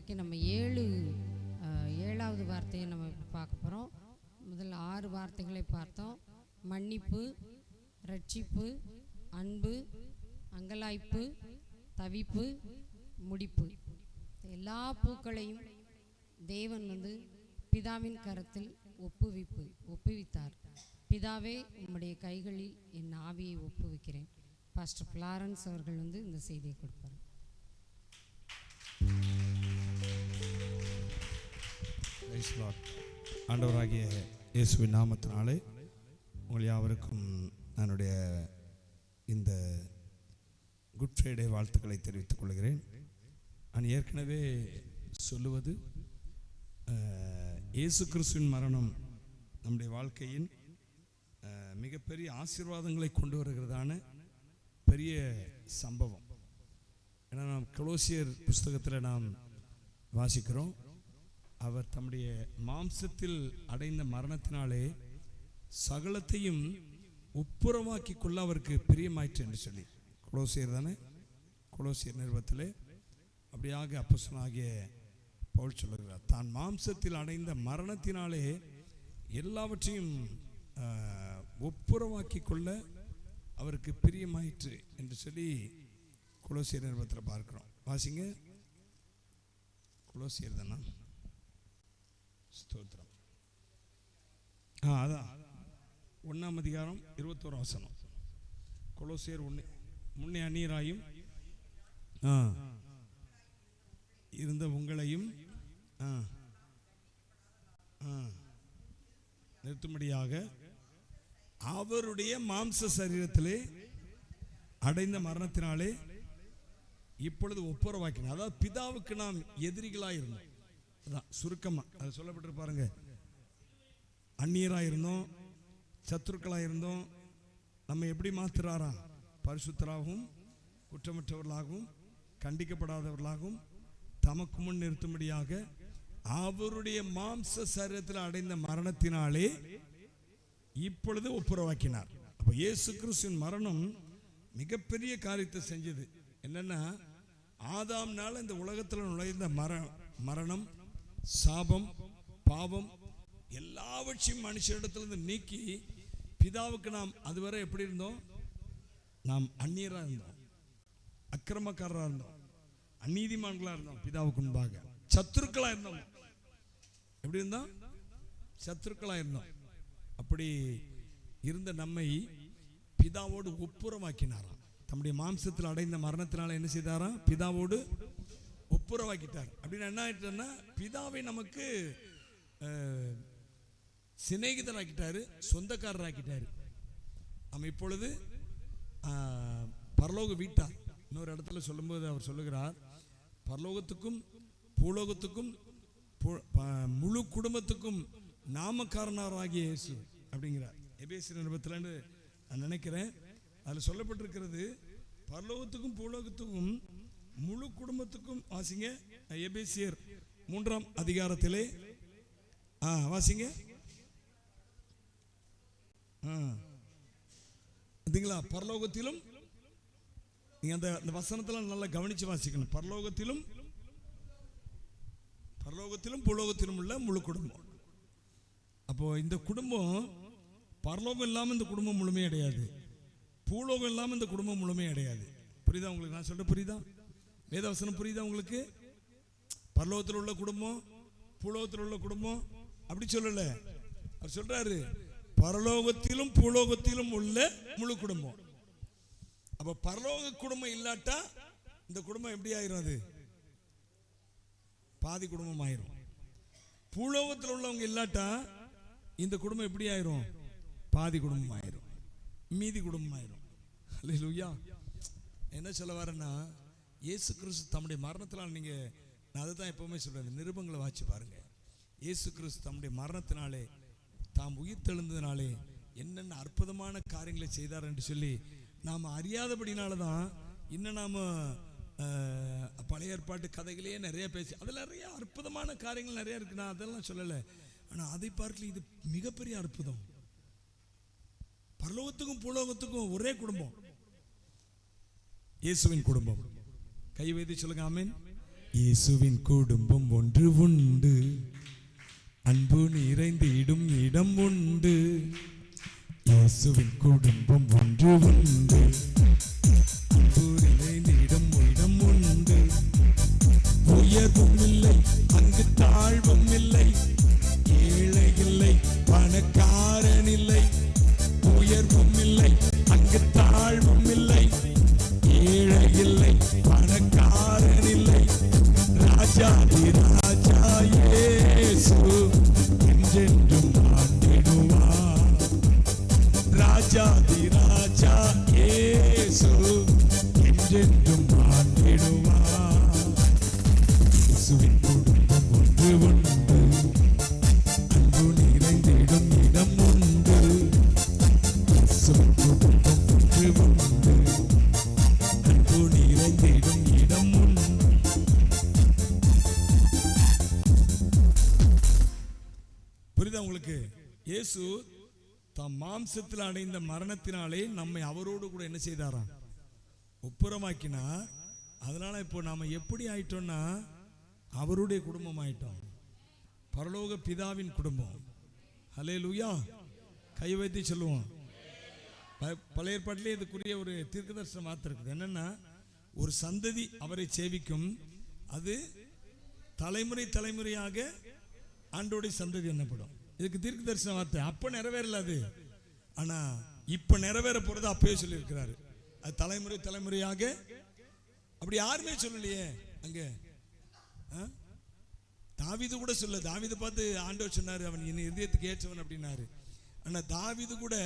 இன்றைக்கு நம்ம ஏழு ஏழாவது வார்த்தையை நம்ம பார்க்க போகிறோம் முதல்ல ஆறு வார்த்தைகளை பார்த்தோம். மன்னிப்பு ரட்சிப்பு அன்பு அங்கலாய்ப்பு தவிப்பு முடிப்பு. எல்லா பூக்களையும் தேவன் வந்து பிதாவின் கரத்தில் ஒப்புவிப்பு ஒப்புவித்தார். பிதாவே உம்முடைய கைகளில் என் ஆவியை ஒப்புவிக்கிறேன். பாஸ்டர் ஃப்ளாரன்ஸ் அவர்கள் வந்து இந்த செய்தியை கொடுப்பார். ஆண்டவராகிய இயேசுவின் நாமத்தினாலே உங்கள் யாவருக்கும் என்னுடைய இந்த குட் ஃப்ரைடே வாழ்த்துக்களை தெரிவித்துக் கொள்கிறேன். நான் ஏற்கனவே சொல்லுவது இயேசு கிறிஸ்துவின் மரணம் நம்முடைய வாழ்க்கையின் மிகப்பெரிய ஆசீர்வாதங்களை கொண்டு வருகிறதான பெரிய சம்பவம். ஏன்னா நாம் கொலோசியர் புஸ்தகத்தில் நாம் வாசிக்கிறோம். அவர் தம்முடைய மாம்சத்தில் அடைந்த மரணத்தினாலே சகலத்தையும் ஒப்புரவாக்கி கொள்ள அவருக்கு பிரியமாயிற்று என்று சொல்லி. குலோசியர் தானே? குலோசியர் நிறுவத்திலே அப்படியாக அப்பசனாகிய பவுல் சொல்லுகிறார். தான் மாம்சத்தில் அடைந்த மரணத்தினாலே எல்லாவற்றையும் ஒப்புரமாக்கி கொள்ள அவருக்கு பிரியமாயிற்று என்று சொல்லி குலோசியர் நிறுவத்தில் பார்க்குறோம். வாசிங்க. குலோசியர் தானா? ஸ்தோத்திரம். ஆ அதான். ஒன்றாம் அதிகாரம் இருபத்தோரு வசனம். கொலோசியர் ஒன்று முன்னே அந்நீராயும் ஆ இருந்த உங்களையும் ஆ ஆ நிறுத்தும்படியாக அவருடைய மாம்ச சரீரத்திலே அடைந்த மரணத்தினாலே இப்பொழுது ஒப்புரவாக்கினார் அதாவது பிதாவுக்கு நாம் எதிரிகளாக இருந்தோம் அதான் சுருக்கமாக அது சொல்லப்பட்டு பாருங்க. அந்நியராக இருந்தோம் சத்துருக்களாக இருந்தோம் நம்ம எப்படி மாத்துறாரா? பரிசுத்தராகவும் குற்றமற்றவர்களாகவும் கண்டிக்கப்படாதவர்களாகவும் தமக்கு முன் நிறுத்தும்படியாக அவருடைய மாம்ச சரீரத்தில் அடைந்த மரணத்தினாலே இப்பொழுது ஒப்புரவாக்கினார். அப்போ இயேசு கிறிஸ்துவின் மரணம் மிகப்பெரிய காரியத்தை செஞ்சது. என்னன்னா ஆதாம்னால இந்த உலகத்தில் நுழைந்த மர மரணம் சாபம் பாவம் எல்லாவற்றையும் மனுஷரிடத்திலிருந்து நீக்கி பிதாவுக்கு நாம் அதுவரை எப்படி இருந்தோம்? நாம் அந்நியராக இருந்தோம். அக்கிரமக்காரராக இருந்தோம். அநீதிமான்களாக இருந்தோம் பிதாவுக்கு முன்பாக. சத்துருக்களாக இருந்தோம். எப்படி இருந்தோம்? சத்துருக்களாக இருந்தோம். அப்படி இருந்த நம்மை பிதாவோடு ஒப்புரமாக்கினாராம் தம்முடைய மாம்சத்தில் அடைந்த மரணத்தினால என்ன செய்தாராம்? பிதாவோடு ஒப்புரவாக்கிட்டார். அப்படின்னு என்ன ஆயிட்டுன்னா பிதாவை நமக்கு அஹ், சிநேகிதராக்கிட்டாரு சொந்தக்காரராக்கிட்டாரு. நம்ம இப்பொழுது பரலோக வீட்டார் இன்னொரு இடத்துல சொல்லும்போது அவர் சொல்லுகிறார் பரலோகத்துக்கும் பூலோகத்துக்கும் முழு குடும்பத்துக்கும் நாமக்காரனாராகிய இயேசு அப்படிங்கிறார். எபேசி நிருபத்தில் நான் நினைக்கிறேன். அதில் சொல்லப்பட்டிருக்கிறது பரலோகத்துக்கும் பூலோகத்துக்கும் முழு குடும்பத்துக்கும் வாசிங்க. எபேசியர் மூன்றாம் அதிகாரத்திலே. ஆ வாசிங்க. ஆ. பரலோகத்திலும் நீங்க அந்த அந்த வசனத்துல நல்லா கவனிச்சு வாசிக்கணும். பரலோகத்திலும் பரலோகத்திலும் புலோகத்திலும் உள்ள முழு குடும்பம். அப்போ இந்த குடும்பம் பரலோகம் இல்லாமல் இந்த குடும்பம் முழுமையடையாது. பூலோகம் இல்லாமல் இந்த குடும்பம் முழுமையடையாது. புரியுதா உங்களுக்கு? நான் சொல்ற புரியுதா? வேதவசனம் புரியுதா உங்களுக்கு? பரலோகத்தில் உள்ள குடும்பம் பூலோகத்தில் உள்ள குடும்பம் அப்படி சொல்லல. அவர் சொல்றாரு பரலோகத்திலும் பூலோகத்திலும் உள்ள முழு குடும்பம். அப்ப பரலோக குடும்பம் இல்லாட்டா இந்த குடும்பம் எப்படி ஆயிரும் அது பாதி குடும்பம் ஆயிரும். பூலோகத்தில் உள்ளவங்க இல்லாட்டா இந்த குடும்பம் எப்படி ஆயிரும்? பாதி குடும்பம் ஆயிரும். மீதி குடும்பம் ஆயிரும். என்ன சொல்ல வரேன்னா இயேசு கிறிஸ்து தம்முடைய மரணத்தினால் நீங்கள் நான் அதை தான் எப்போவுமே சொல்கிறேன் நிருபங்களை வாச்சு பாருங்க. இயேசு கிறிஸ்து தம்முடைய மரணத்தினாலே தாம் உயிர்த்தெழுந்ததுனாலே என்னென்ன அற்புதமான காரியங்களை செய்தார் என்று சொல்லி நாம் அறியாதபடினால தான் இன்னும் நாம் பழைய ஏற்பாட்டு கதைகளையே நிறைய பேசி அதில் நிறைய அற்புதமான காரியங்கள் நிறைய இருக்கு. நான் அதெல்லாம் சொல்லலை. ஆனால் அதை பார்க்கல இது மிகப்பெரிய அற்புதம். பரலோகத்துக்கும் பூலோகத்துக்கும் ஒரே குடும்பம். இயேசுவின் குடும்பம். கை வைத்து சொல்லுங்க ஆமென். இயேசுவின் குடும்பம் ஒன்று உண்டு. அன்பு நிறைந்து இடும் இடம் உண்டு. இயேசுவின் குடும்பம் ஒன்று உண்டு. இயேசு தம் மாம்சத்தில் அடைந்த மரணத்தினாலே நம்மை அவரோடு கூட என்ன செய்தாராம்? ஒப்புறமாக்கினா அதனால இப்போ நாம எப்படி ஆயிட்டோம்னா அவருடைய குடும்பம் ஆயிட்டோம். பரலோக பிதாவின் குடும்பம். ஹலே லூயா கை வைத்து சொல்லுவோம். ப- பழைய ஏற்பாட்டிலே இதுக்குரிய ஒரு தீர்க்கதர்சன வார்த்தை மாத்திருக்குது என்னன்னா ஒரு சந்ததி அவரை சேவிக்கும். அது தலைமுறை தலைமுறையாக ஆண்டோடைய சந்ததி என்னப்படும். இதுக்கு தீர்க்க தரிசன வார்த்தை. அப்போ நிறைவேறல அது. ஆனால் இப்போ நிறைவேற போகிறது அப்பயே சொல்லியிருக்கிறாரு. அது தலைமுறை தலைமுறையாக. அப்படி யாருமே சொல்லலையே அங்கே. ஆ? கூட சொல்ல தாவிது பார்த்து ஆண்டவர் சொன்னார் அவன் என் இதயத்துக்கு ஏற்றவன் அப்படின்னாரு. ஆனால் தாவிது கூட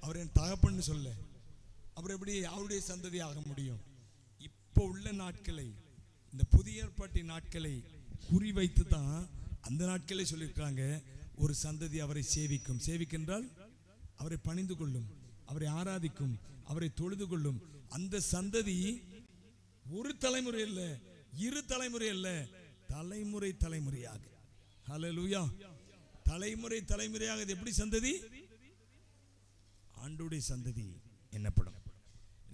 அவர் என் தகப்பன்னு சொல்ல. அப்புறம் எப்படி அவருடைய சந்ததி ஆக முடியும்? இப்போ உள்ள நாட்களை இந்த புதிய ஏற்பாட்டின் நாட்களை குறிவைத்து தான் அந்த நாட்களே சொல்லியிருக்காங்க. ஒரு சந்ததி அவரை சேவிக்கும். சேவிக்கின்றால் அவரை பணிந்து கொள்ளும் அவரை ஆராதிக்கும் அவரை தொழுது கொள்ளும். அந்த சந்ததி ஒரு தலைமுறை அல்ல இரு தலைமுறை அல்ல தலைமுறை தலைமுறையாக. ஹalleluya தலைமுறை தலைமுறையாக. இது எப்படி சந்ததி? ஆண்டுடைய சந்ததி என்னப்படும்.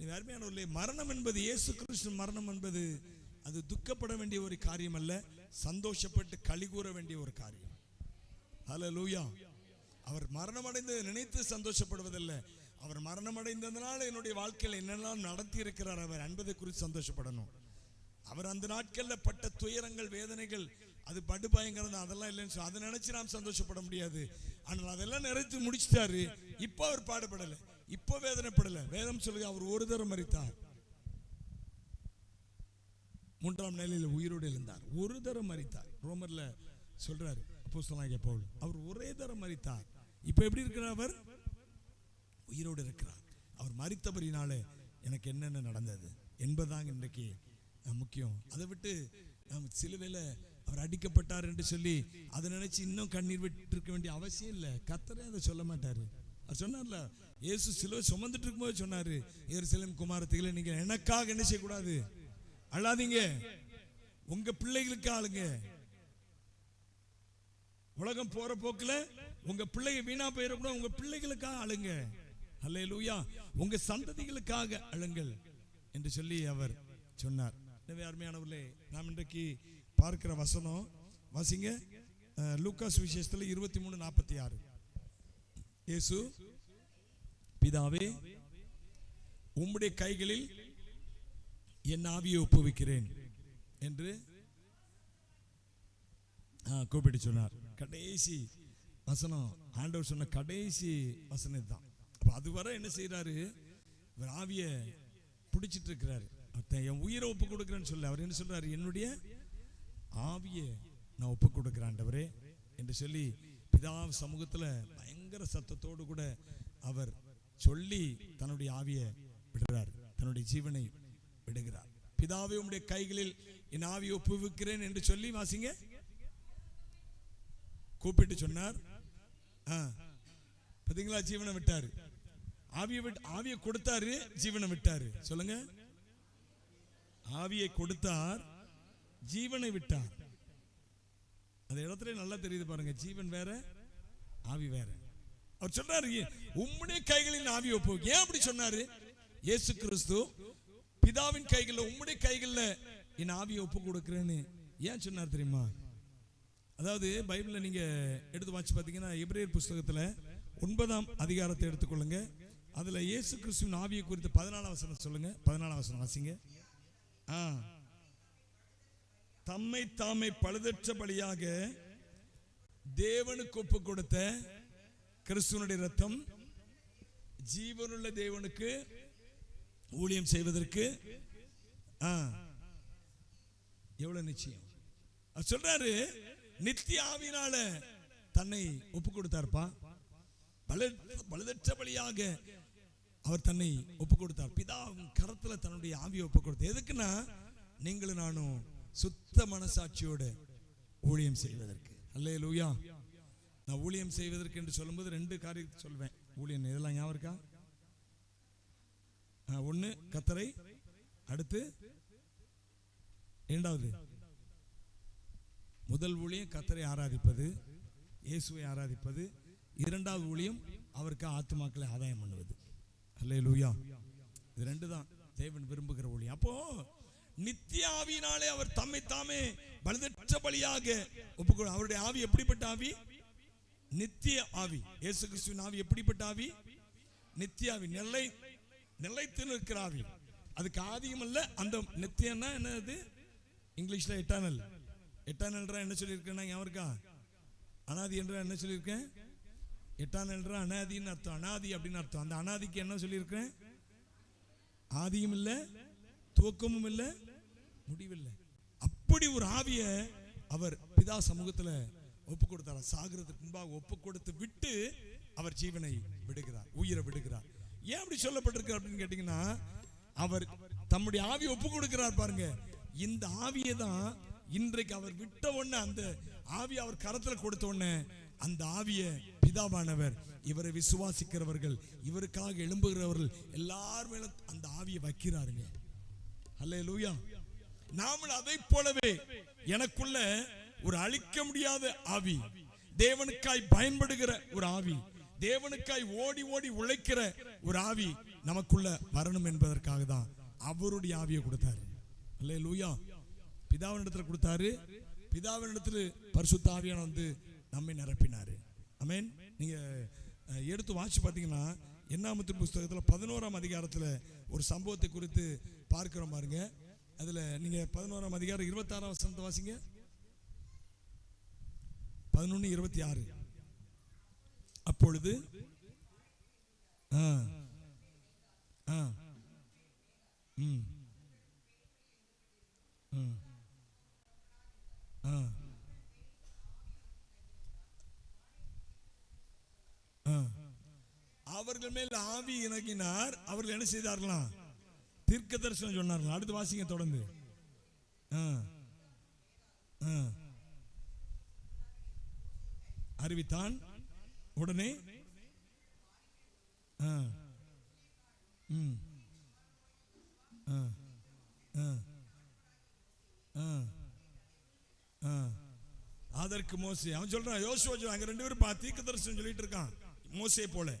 இது அருமையானவர்களே மரணம் என்பது இயேசு கிறிஸ்து மரணம் என்பது அது துக்கப்பட வேண்டிய ஒரு காரியம் அல்ல சந்தோஷப்பட்டு களி கூற வேண்டிய ஒரு காரியம். ஹalleluya அவர் மரணம் நினைத்து சந்தோஷப்படுவதில்லை. அவர் மரணம் என்னுடைய வாழ்க்கையில் என்னெல்லாம் நடத்தி இருக்கிறார் அவர் என்பதை குறித்து சந்தோஷப்படணும். அவர் அந்த நாட்கள்ல பட்ட துயரங்கள் வேதனைகள் அது படு பயங்கரம் அதெல்லாம் இல்லைன்னு சொல்லி அதை நினைச்சு நாம் சந்தோஷப்பட முடியாது. ஆனால் அதெல்லாம் நிறைத்து முடிச்சிட்டாரு. இப்போ அவர் பாடுபடலை. இப்போ வேதனைப்படலை. வேதம் சொல்லுங்க அவர் ஒரு தரம் மறித்தார் மூன்றாம் நிலையில் உயிரோடு இருந்தார் ஒரு தரம் மறித்தார் ரோமர்ல சொல்றாரு. அப்போஸ்தலனாகிய பவுல். அவர் ஒரே தரம் மறித்தார் இப்போ எப்படி இருக்கிறார் அவர்? உயிரோடு இருக்கிறார். அவர் மறித்தபடினால எனக்கு என்னென்ன நடந்தது என்பதாங்க இன்றைக்கு முக்கியம். அதை விட்டு நாம் சிலுவையில் அவர் அடிக்கப்பட்டார் என்று சொல்லி அதை நினைச்சு இன்னும் கண்ணீர் விட்டு இருக்க வேண்டிய அவசியம் இல்லை. கத்தரே அதை சொல்ல மாட்டாரு. அவர் சொன்னார்ல இயேசு சிலுவை சுமந்துட்டு இருக்கும்போது சொன்னாரு எருசலேம் குமாரத்துகளை நீங்க எனக்காக என்ன செய்யக்கூடாது? அழாதீங்க. உங்க பிள்ளைகளுக்கு ஆளுங்க. உலகம் போற போக்குல உங்க பிள்ளைங்க வீணா போயிடக்கூட உங்க பிள்ளைகளுக்காக அழுங்க. அல்லேலூயா. உங்க சந்ததிகளுக்காக அழுங்கள் என்று சொல்லி அவர் சொன்னார். எனவே அருமையானவர்களே நாம் இன்றைக்கு பார்க்கிற வசனம் வாசிங்க. லூக்காஸ் விசேஷத்துல இருபத்தி மூணு நாற்பத்தி ஆறு இயேசு பிதாவே உம்முடைய கைகளில் என் ஆவியை ஒப்புவிக்கிறேன் என்று கூப்பிட்டு சொன்னார். கடைசி வசனம் ஆண்டவர் சொன்ன கடைசி வசனம் இதுதான். அப்போ அதுவரை என்ன செய்கிறாரு இவர் ஆவியை பிடிச்சிட்டு இருக்கிறாரு என் உயிரை ஒப்பு கொடுக்குறேன்னு சொல்ல அவர் என்ன சொல்றாரு? என்னுடைய ஆவியை நான் ஒப்பு கொடுக்கிறேன் என்று சொல்லி பிதா சமூகத்தில் பயங்கர சத்தத்தோடு கூட அவர் சொல்லி தன்னுடைய ஆவியை விடுறார். தன்னுடைய ஜீவனை விடுகிறார். பிதாவை உம்முடைய கைகளில் என் ஆவியை ஒப்புவிக்கிறேன் என்று சொல்லி வாசிங்க. கூப்பிட்டு சொன்னார். பார்த்தீங்களா ஜீவனை விட்டாரு. ஆவியை விட்டு ஆவியை கொடுத்தாரு ஜீவனை விட்டாரு. சொல்லுங்க. ஆவியை கொடுத்தார் ஜீவனை விட்டார். அந்த இடத்துல நல்லா தெரியுது பாருங்க. ஜீவன் வேற ஆவி வேற. அவர் சொன்னாரு உம்முடைய கைகளில் ஆவி ஒப்பு ஏன் அப்படி சொன்னாரு? இயேசு கிறிஸ்து பிதாவின் கைகளில் உம்முடைய கைகளில் என் ஆவியை ஒப்பு கொடுக்கிறேன்னு. ஏன் சொன்னார் தெரியுமா? அதாவது பைபிளில் நீங்க எடுத்து வாட்சி பார்த்தீங்கன்னா எபிரேயர் புஸ்தகத்துல ஒன்பதாம் அதிகாரத்தை எடுத்துக்கொள்ளுங்க. அதுல இயேசு கிறிஸ்துவின் ஆவியை குறித்து பதினாலாம் வசனம் சொல்லுங்க. பதினாலாம் வசனம் வாசிங்க. ஆ. தம்மை தாமை பழுதற்ற பலியாக தேவனுக்கு ஒப்பு கொடுத்த கிறிஸ்துவனுடைய ரத்தம் ஜீவனுள்ள தேவனுக்கு ஊழியம் செய்வதற்கு எவ்வளோ எவ்வளவு நிச்சயம். அவர் சொல்றாரு நித்தியாவினால தன்னை ஒப்பு கொடுத்தார்ப்பா பல பலதற்ற வழியாக அவர் தன்னை ஒப்பு கொடுத்தார் பிதா கரத்துல தன்னுடைய ஆவியை ஒப்பு கொடுத்தார் எதுக்குன்னா நீங்களும் நானும் சுத்த மனசாட்சியோட ஊழியம் செய்வதற்கு. அல்லே லூயா நான் ஊழியம் செய்வதற்கு என்று சொல்லும்போது ரெண்டு காரியத்தை சொல்வேன். ஊழியம் இதெல்லாம் ஞாபகம் இருக்கா? ஒன்று கத்தரை அடுத்து இரண்டாவது முதல் ஊழியம் கத்தரை ஆராதிப்பது இயேசுவை ஆராதிப்பது இரண்டாவது ஊழியம் அவருக்கு ஆத்துமாக்களை ஆதாயம் பண்ணுவது. அல்லே லூயா இது ரெண்டு தான் தேவன் விரும்புகிற ஊழியம். அப்போ நித்திய ஆவியினாலே அவர் தம்மை தாமே பலதற்ற பலியாக ஒப்புக்கொள் அவருடைய ஆவி எப்படிப்பட்ட ஆவி? நித்திய ஆவி. இயேசு கிறிஸ்துவின் ஆவி எப்படிப்பட்ட ஆவி? நித்திய ஆவி. நிலை நிலைத்து நிற்கிற ஆவி. அதுக்கு ஆதியும் அல்ல அந்த நித்தியம்னா என்னது? இங்கிலீஷ்ல எட்டானல் எட்டானல்ன்றா என்ன சொல்லியிருக்கேன் ஞாபகம் இருக்கா? அனாதி என்றா என்ன சொல்லியிருக்கேன்? எட்டானல்ன்றா அனாதின்னு அர்த்தம். அனாதி அப்படின்னு அர்த்தம். அந்த அனாதிக்கு என்ன சொல்லியிருக்கேன்? ஆதியும் இல்லை துவக்கமும் இல்லை முடிவில்லை. அப்படி ஒரு ஆவிய அவர் பிதா சமூகத்துல ஒப்பு கொடுத்தார்? சாகிறதுக்கு முன்பாக ஒப்பு கொடுத்து விட்டு அவர் ஜீவனை விடுகிறார் உயிரை விடுகிறார். ஏன் அப்படி சொல்லப்பட்டிருக்கு அப்படின்னு கேட்டீங்கன்னா அவர் தம்முடைய ஆவியை ஒப்பு கொடுக்கிறார் பாருங்க. இந்த ஆவியை தான் இன்றைக்கு அவர் விட்ட உடனே அந்த ஆவி அவர் கரத்துல கொடுத்த உடனே அந்த ஆவிய பிதாவானவர் இவரை விசுவாசிக்கிறவர்கள் இவருக்காக எழும்புகிறவர்கள் எல்லார் மேல அந்த ஆவியை வைக்கிறாருங்க. அல்லே லூயா நாமளும் அதை போலவே எனக்குள்ள ஒரு அழிக்க முடியாத ஆவி தேவனுக்காய் பயன்படுகிற ஒரு ஆவி தேவனுக்காய் ஓடி ஓடி உழைக்கிற ஒரு ஆவி நமக்குள்ள வரணும் என்பதற்காக தான் அவருடைய ஆவியை கொடுத்தாரு. அல்லே லூயா பிதாவினிடத்தில் கொடுத்தாரு. பிதாவினிடத்தில் பரிசுத்தாவியான வந்து நம்மை நிரப்பினார். அமேன் நீங்கள் எடுத்து வாட்சி பார்த்தீங்கன்னா எண்ணாமத்து புஸ்தகத்தில் பதினோராம் அதிகாரத்தில் ஒரு சம்பவத்தை குறித்து பார்க்குறோம் பாருங்க. அதில் நீங்கள் பதினோராம் அதிகாரம் இருபத்தாறாம் வசனத்தை வாசிங்க. பதினொன்று இருபத்தி ஆறு. அப்பொழுது ஆ ஆ ம் ம். அவர்கள் மேல் ஆவி இறங்கினார் அவர்கள் என்ன செய்தார்களாம் தீர்க்க தரிசனம் சொன்னார்கள் அடுத்து வாசிங்க தொடர்ந்து ஆ. ஆ. அறிவித்தான் உடனே ஆ. ம். ஆ. ஆ. ஆ. ஆ. அதற்கு மோசே அவன் சொல்றான் யோசுவா அங்க ரெண்டு பேரும் பா தீர்க்க தரிசனம் சொல்லிட்டு இருக்கான். மோசே போல.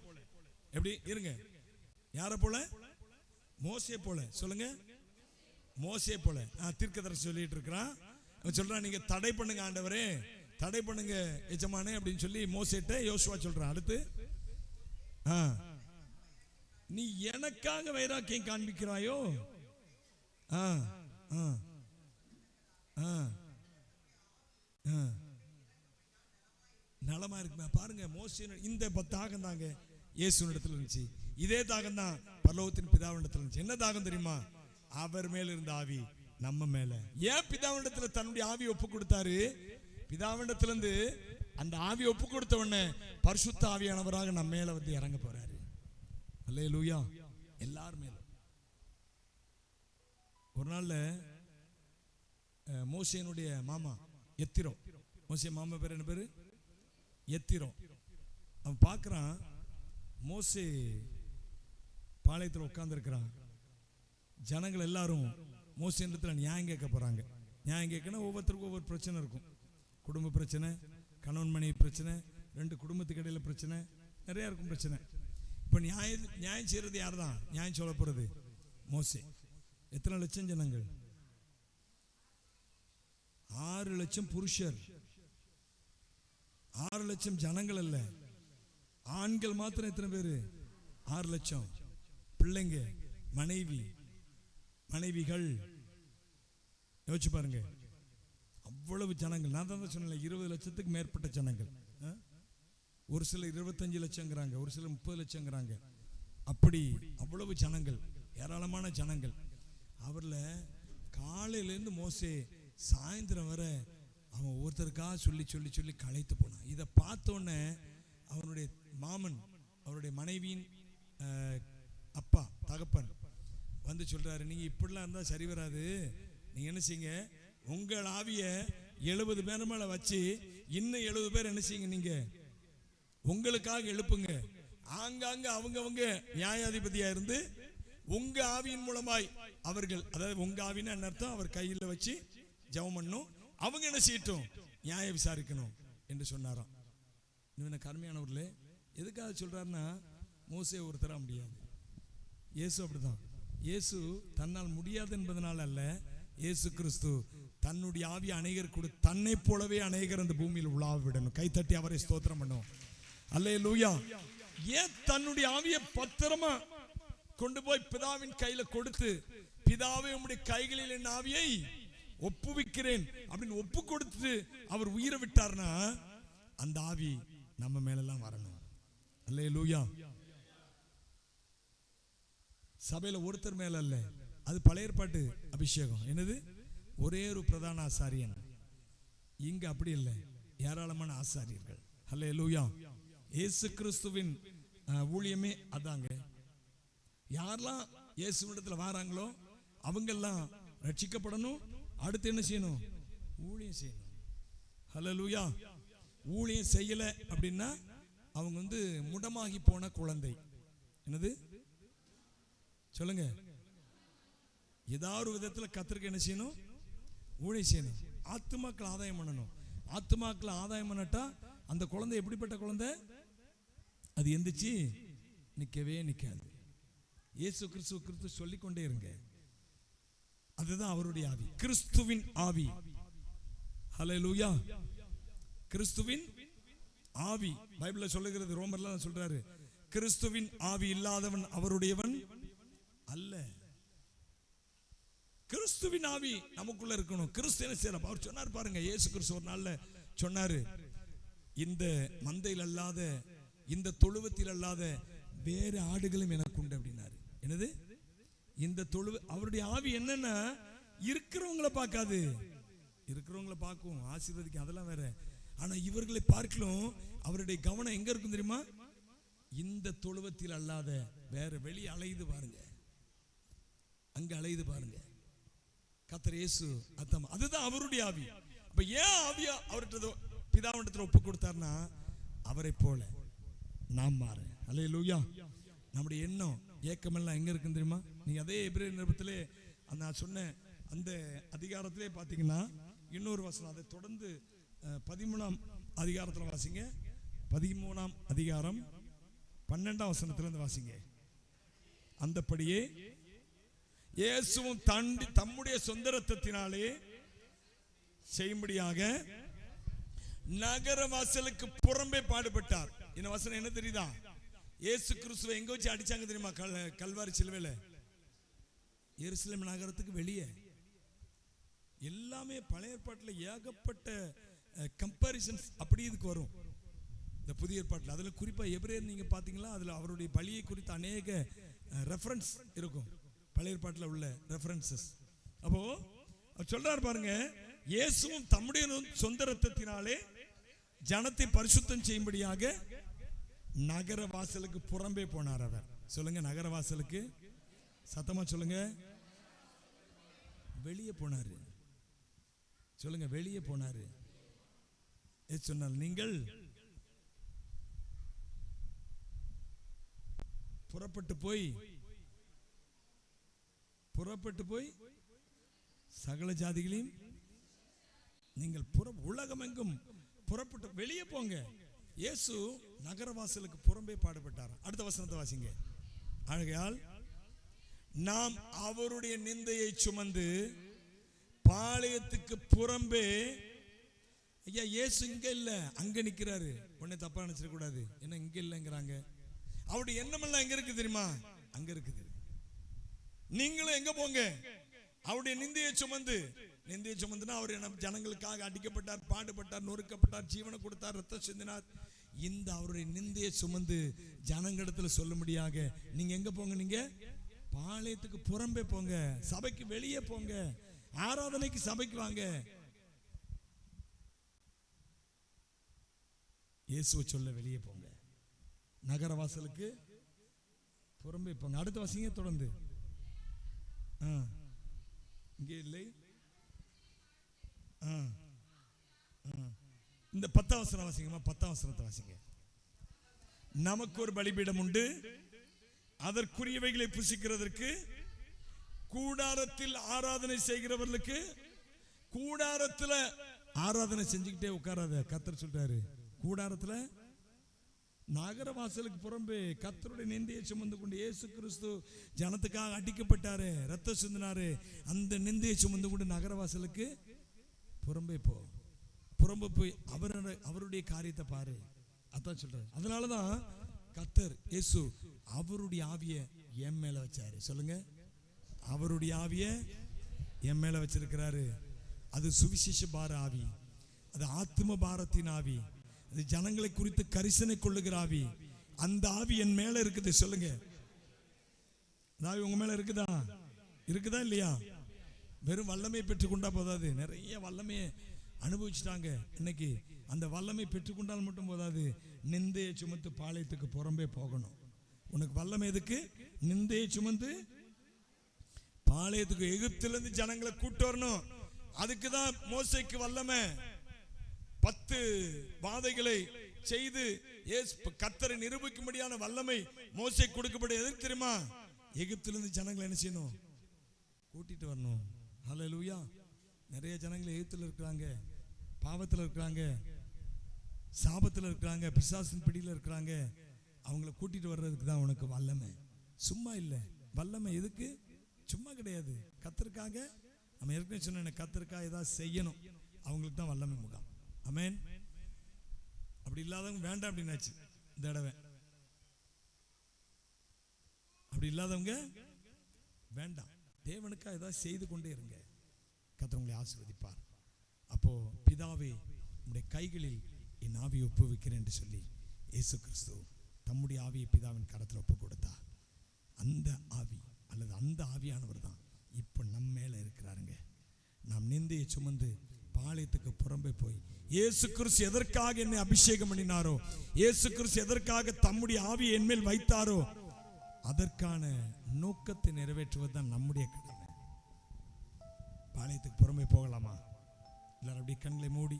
எப்படி? இருங்க. யார போல? மோசே போல. சொல்லுங்க. மோசே போல. தீர்க்க தரிசனம் சொல்லிட்டு இருக்கிறான். அவன் சொல்றான் நீங்க தடை பண்ணுங்க ஆண்டவரே. தடை பண்ணுங்க எஜமானே அப்படின்னு சொல்லி மோசேட்ட யோசுவா சொல்றான். அடுத்து ஆ. நீ எனக்காக வைராக்கியம் காண்பிக்கிறாயோ? ஆ ஆ ஆ. நலமா இருக்குமே. பாருங்க மோசே இந்த தாகம் தாங்க இயேசுனிடத்தில் இருந்துச்சு. இதே தாகம் தான் பல்லவத்தின் பிதாவினிடத்துல இருந்துச்சு. என்ன தாகம் தெரியுமா? அவர் மேல இருந்த ஆவி நம்ம மேல. ஏன் பிதாவினிடத்துல தன்னுடைய ஆவி ஒப்பு கொடுத்தாரு? பிதாவினிடத்துல இருந்து அந்த ஆவி ஒப்பு கொடுத்த உடனே பரிசுத்த ஆவியானவராக நம்ம மேல வந்து இறங்க போறாரு. அல்லே லூயா எல்லார் மேலும். ஒரு நாள்ல மோசையனுடைய மோசேனுடைய மாமா எத்திரம். மோசே மாமா பேர் என்ன பேர்? எத்திரம். அவன் பார்க்குறான் மோசே பாளையத்தில் உட்காந்துருக்கிறான் ஜனங்கள் எல்லாரும் மோசேன்றத்தில் நியாயம் கேட்க போகிறாங்க நியாயம் கேட்கணும் ஒவ்வொருத்தருக்கும் ஒவ்வொரு பிரச்சனை இருக்கும். குடும்ப பிரச்சனை கணவன் மனைவி பிரச்சனை ரெண்டு குடும்பத்துக்கு இடையில பிரச்சனை நிறையா இருக்கும் பிரச்சனை. இப்போ நியாயம் நியாயம் செய்யறது யார் தான் நியாயம் சொல்ல மோசே. எத்தனை லட்சம் ஜனங்கள்? ஆறு லட்சம் புருஷர். ஆறு லட்சம் ஜனங்கள் அல்ல. ஆண்கள் மாத்திரம் எத்தனை பேரு? ஆறு லட்சம். பிள்ளைங்க மனைவி மனைவிகள். யோசிச்சு பாருங்க. அவ்வளவு ஜனங்கள். நான் தான் சொன்னேன் இருபது லட்சத்துக்கு மேற்பட்ட ஜனங்கள். ஒரு சில இருபத்தஞ்சு லட்சங்கிறாங்க ஒரு சில முப்பது லட்சங்கிறாங்க. அப்படி அவ்வளவு ஜனங்கள் ஏராளமான ஜனங்கள். அவரில் காலையிலேருந்து மோசே சாயந்தரம் வர அவன் ஒவ்வொருத்தருக்காக சொல்லி சொல்லி சொல்லி களைத்து போனான். இதை பார்த்தோன்னே அவனுடைய மாமன் அவருடைய மனைவியின் அஹ், அப்பா தகப்பன் வந்து சொல்றாரு நீங்க இப்படிலாம் இருந்தா சரி வராது. நீங்க என்ன செய்யுங்க? உங்கள் ஆவிய எழுபது பேர் மேல வச்சு இன்னும் எழுபது பேர் என்ன செய்யுங்க நீங்க? உங்களுக்காக எழுப்புங்க. ஆங்காங்க அவங்கவங்க நியாயாதிபதியா இருந்து உங்க ஆவியின் மூலமாய் அவர்கள் அதாவது உங்க ஆவின்னு என்ன அர்த்தம்? அவர் கையில வச்சு ஜெபம் பண்ணும். அவங்க என்ன செய்யட்டும்? நியாய விசாரிக்கணும் என்று சொன்னாராம். இன்னும் கருமையானவர்களே எதுக்காக சொல்றாருன்னா மோசே ஒருத்தர முடியாது. இயேசு அப்படிதான். இயேசு தன்னால் முடியாது என்பதனால் அல்ல இயேசு கிறிஸ்து தன்னுடைய ஆவி அநேகர் கொடு தன்னை போலவே அநேகர் அந்த பூமியில் உலாவ விடணும். கைத்தட்டி அவரை ஸ்தோத்திரம் பண்ணும். அல்லே லூயா ஏன் தன்னுடைய ஆவியை பத்திரமா கொண்டு போய் பிதாவின் கையில கொடுத்து பிதாவை உம்முடைய கைகளில் என் ஆவியை ஒப்புவிக்கிறேன் அப்படின்னு ஒப்பு கொடுத்து அவர் உயிரை விட்டார்னா அந்த ஆவி நம்ம மேலெல்லாம் வரணும். அல்லே லூயா சபையில ஒருத்தர் மேல அல்ல. அது பழைய ஏற்பாட்டு அபிஷேகம். என்னது? ஒரே ஒரு பிரதான ஆசாரியன். இங்க அப்படி இல்லை. ஏராளமான ஆசாரியர்கள். ஹலே லூயா இயேசு கிறிஸ்துவின் ஊழியமே அதாங்க. யாரெல்லாம் இயேசுவிடத்தில் வராங்களோ அவங்கெல்லாம் ரட்சிக்கப்படணும் அடுத்து என்ன செய்யணும்? ஊழியம் செய்யணும். ஹலோ லூயா ஊழியம் செய்யலை அப்படின்னா அவங்க வந்து முடமாகி போன குழந்தை. என்னது? சொல்லுங்க. ஏதாவது ஒரு விதத்தில் கத்திரிக்க என்ன செய்யணும்? ஊழியம் செய்யணும். ஆத்துமாக்கள் ஆதாயம் பண்ணணும். ஆத்துமாக்கள் ஆதாயம் பண்ணட்டா அந்த குழந்தை எப்படிப்பட்ட குழந்தை? அது எந்திரிச்சு நிற்கவே நிற்காது இயேசு கிறிஸ்துவ கிறிஸ்து சொல்லிக்கொண்டே இருங்க. அதுதான் அவருடைய ஆவி. கிறிஸ்துவின் ஆவி. ஹalleluya கிறிஸ்துவின் ஆவி. பைபிள்ல சொல்லுகிறது ரோமர்ல சொல்றாரு. கிறிஸ்துவின் ஆவி இல்லாதவன் அவருடையவன் அல்ல. கிறிஸ்துவின் ஆவி நமக்குள்ள இருக்கணும். கிறிஸ்து என்ன அவர் சொன்னார் பாருங்க இயேசு கிறிஸ்து ஒரு நாள்ல சொன்னாரு இந்த மந்தையில் அல்லாத இந்த தொழுவத்தில் அல்லாத வேறு ஆடுகளும் எனக்கு உண்டு அப்படின்னாரு. என்னது? இந்த தொழு அவருடைய ஆவி என்னன்னா இருக்கிறவங்கள பார்க்காது. இருக்கிறவங்கள பார்க்கும் ஆசீர்வதிக்கும் அதெல்லாம் வேற. ஆனா இவர்களை பார்க்கலும் அவருடைய கவனம் எங்க இருக்கும் தெரியுமா? இந்த தொழுவத்தில் அல்லாத வேற வெளி அலையுது பாருங்க. அங்க அலையுது பாருங்க. கத்தர் இயேசு அத்தம் அதுதான் அவருடைய ஆவி. அப்ப ஏன் ஆவியா அவர்கிட்ட பிதாவண்டத்தில் ஒப்பு கொடுத்தார்னா அவரை போல நாம் மாற. அலே லூயா நம்முடைய எண்ணம் ஏக்கமெல்லாம் எங்க இருக்குன்னு தெரியுமா? நீங்க அதே எபிரே நிருபத்திலே அந்த நான் சொன்ன அந்த அதிகாரத்திலே பார்த்தீங்கன்னா இன்னொரு வசனம் அதை தொடர்ந்து பதிமூணாம் அதிகாரத்தில் வாசிங்க. பதிமூணாம் அதிகாரம் பன்னெண்டாம் வசனத்திலிருந்து வாசிங்க. அந்தப்படியே இயேசுவும் தண்டி தம்முடைய சொந்த ரத்தத்தினாலே செய்யும்படியாக நகர வாசலுக்கு புறம்பே பாடுபட்டார். இந்த வசனம் என்ன தெரியுதா? இயேசு கிறிஸ்துவ எங்க வச்சு அடிச்சாங்க தெரியுமா? கல்வாரி சிலுவையில. எருசலேம் நகரத்துக்கு வெளியே. எல்லாமே பழைய ஏற்பாட்டில் ஏகப்பட்ட கம்பாரிசன்ஸ் அப்படி இதுக்கு வரும். இந்த புதிய ஏற்பாட்டில். அதில் குறிப்பாக எபிரேயர் நீங்கள் பார்த்தீங்களா அதில் அவருடைய பலியை குறித்த அநேக ரெஃபரன்ஸ் இருக்கும். பழைய ஏற்பாட்டில் உள்ள ரெஃபரன்சஸ் அப்போ அவர் சொல்றார் பாருங்க இயேசுவும் தம்முடைய சொந்த ரத்தத்தினாலே ஜனத்தை பரிசுத்தம் செய்யும்படியாக நகர வாசலுக்கு புறம்பே போனார் அவர். சொல்லுங்க நகர வாசலுக்கு சத்தமா சொல்லுங்க. வெளியே போனாரு. சொல்லுங்க வெளியே போனாரு. ஏ சொன்னால் நீங்கள் புறப்பட்டு போய் புறப்பட்டு போய் சகல ஜாதிகளையும் நீங்கள் புற உலகமெங்கும் புறப்பட்டு வெளியே போங்க. இயேசு நகரவாசலுக்கு புறம்பே பாடுபட்டார் அடுத்த வசனத்தை வாசிங்க. அழகையால் நாம் அவருடைய நிந்தையை சுமந்து பாளையத்துக்கு புறம்பே ஐயா இயேசு இங்க இல்ல அங்க நிக்கிறாரு. உடனே தப்பா நினைச்சிட கூடாது. என்ன இங்க இல்லைங்கிறாங்க. அவருடைய எண்ணமெல்லாம் எங்க இருக்கு தெரியுமா? அங்க இருக்குது. நீங்களும் எங்க போங்க? அவருடைய நிந்தையை சுமந்து நிந்தையை சுமந்துனா அவர் என்ன ஜனங்களுக்காக அடிக்கப்பட்டார் பாடுபட்டார் நொறுக்கப்பட்டார் ஜீவனை கொடுத்தார் ரத்தம் சிந்தினார். இந்த அவருடைய நிந்தையை சுமந்து ஜனங்களிடத்துல சொல்லும்படியாக நீங்க எங்க போங்க நீங்க? பாளையத்துக்கு புறம்பே போங்க. சபைக்கு வெளியே போங்க. ஆராதனைக்கு சபைக்கு வாங்க. இயேசுவை சொல்ல வெளியே போங்க. நகர வாசலுக்கு புறம்பே போங்க. அடுத்த வாசிங்க தொடர்ந்து. ஆ. இங்கே இல்லை. ஆ. இந்த பத்தாம் வசனம் வாசிங்கம்மா பத்தாம் வசனத்தை வாசிங்க. நமக்கு ஒரு பலிபீடம் உண்டு. அதற்குரியவைகளை புசிக்கிறதற்கு கூடாரத்தில் ஆராதனை செய்கிறவர்களுக்கு கூடாரத்துல ஆராதனை செஞ்சுக்கிட்டே உட்காராத கத்தர் சொல்றாரு. கூடாரத்துல நகரவாசலுக்கு புறம்பு புறம்பே கத்தருடைய நிந்தையை சுமந்து கொண்டு இயேசு கிறிஸ்து ஜனத்துக்காக அடிக்கப்பட்டாரு ரத்தம் சிந்தினாரு. அந்த நிந்தையை சுமந்து கொண்டு நகரவாசலுக்கு புறம்பே போ. புறம்பு போய் அவரோட அவருடைய காரியத்தை பாரு. அதான் சொல்றாரு. அதனாலதான் கத்தர் இயேசு அவருடைய ஆவிய என் மேல வச்சாரு. சொல்லுங்க. அவருடைய ஆவிய என் மேல வச்சிருக்கிறாரு. அது சுவிசேஷ பார ஆவி. அது ஆத்ம பாரத்தின் ஆவி. அது ஜனங்களை குறித்து கரிசனை கொள்ளுகிற ஆவி. அந்த ஆவி என் மேல இருக்குது. சொல்லுங்க. அந்த ஆவி உங்க மேல இருக்குதா? இருக்குதா இல்லையா? வெறும் வல்லமை பெற்றுக்கொண்டா போதாது. நிறைய வல்லமையை அனுபவிச்சிட்டாங்க இன்னைக்கு. அந்த வல்லமை பெற்றுக்கொண்டால் மட்டும் போதாது. நிந்தையை சுமந்து பாளையத்துக்கு புறம்பே போகணும். உனக்கு வல்லமை எதுக்கு? நிந்தையை சுமந்து பாளையத்துக்கு எகிப்திலிருந்து ஜனங்களை கூட்டு வரணும். அதுக்கு தான் மோசைக்கு வல்லமை. பத்து வாதைகளை செய்து கத்தரை நிரூபிக்கும்படியான வல்லமை மோசை கொடுக்கப்பட எதற்கு தெரியுமா? எகிப்திலிருந்து ஜனங்களை என்ன செய்யணும்? கூட்டிட்டு வரணும். ஹalleluya நிறைய ஜனங்கள் எகிப்தில் இருக்கிறாங்க. பாவத்தில் இருக்கிறாங்க. சாபத்தில் இருக்கிறாங்க பிசாசின் பிடியில் இருக்கிறாங்க. அவங்கள கூட்டிட்டு வர்றதுக்கு தான் உனக்கு வல்லமை. சும்மா இல்லை. வல்லமை எதுக்கு? சும்மா கிடையாது. கத்திருக்காங்க நம்ம ஏற்கனவே சொன்ன கத்திருக்கா ஏதாவது செய்யணும். அவங்களுக்கு தான் வல்லமை முகாம். அமேன் அப்படி இல்லாதவங்க வேண்டாம் அப்படின்னாச்சு. இந்த தடவை. அப்படி இல்லாதவங்க வேண்டாம். தேவனுக்காக ஏதாவது செய்து கொண்டே இருங்க. கத்தவங்களை உங்களை ஆசீர்வதிப்பார். அப்போ பிதாவே உம்முடைய கைகளில் என் ஆவியை ஒப்புவிக்கிறேன் என்று சொல்லி இயேசு கிறிஸ்து தம்முடைய ஆவியை பிதாவின் கரத்தில் ஒப்பு கொடுத்தார். அந்த ஆவி அல்லது அந்த ஆவியானவர் தான் இப்போ நம்ம மேல இருக்கிறாருங்க. நாம் நிந்தையை சுமந்து பாளையத்துக்கு புறம்பே போய் இயேசு கிறிஸ்து எதற்காக என்னை அபிஷேகம் பண்ணினாரோ இயேசு கிறிஸ்து எதற்காக தம்முடைய ஆவியை என்மேல் வைத்தாரோ அதற்கான நோக்கத்தை நிறைவேற்றுவது தான் நம்முடைய கடமை. பாளையத்துக்கு புறம்பே போகலாமா? எல்லாரும் அப்படியே கண்களை மூடி